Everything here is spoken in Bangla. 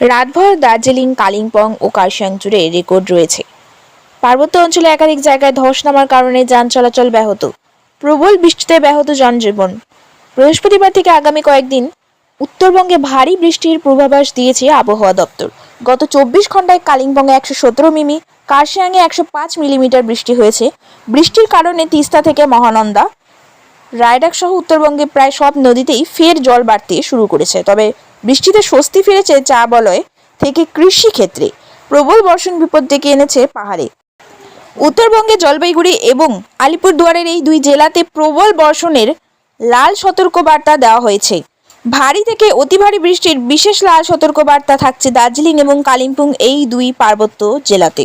রাতভর দার্জিলিং, কালিম্পং ও কার্শিয়াং জুড়ে রেকর্ড রয়েছে। পার্বত্য অঞ্চলে একাধিক জায়গায় ধস নামার কারণে যান চলাচল ব্যাহত। প্রবল বৃষ্টিতে ব্যাহত জনজীবন। বৃহস্পতিবার থেকে আগামী কয়েকদিন উত্তরবঙ্গে ভারী বৃষ্টির পূর্বাভাস দিয়েছে আবহাওয়া দপ্তর। গত চব্বিশ ঘন্টায় কালিম্পংয়ে একশো সতেরো মিমি কার্শিয়াংয়ে একশো পাঁচ মিলিমিটার বৃষ্টি হয়েছে। বৃষ্টির কারণে তিস্তা থেকে মহানন্দা রায়ডাক সহ উত্তরবঙ্গে প্রায় সব নদীতেই ফের জল বাড়তে শুরু করেছে। তবে বৃষ্টিতে স্বস্তি ফিরেছে চা বলয় থেকে কৃষি ক্ষেত্রে প্রবল বর্ষণ বিপদ ডেকে এনেছে পাহাড়ে। উত্তরবঙ্গে জলপাইগুড়ি এবং আলিপুরদুয়ারের এই দুই জেলাতে প্রবল বর্ষণের লাল সতর্কবার্তা দেওয়া হয়েছে। ভারী থেকে অতি ভারী বৃষ্টির বিশেষ লাল সতর্কবার্তা থাকছে দার্জিলিং এবং কালিম্পং এই দুই পার্বত্য জেলাতে।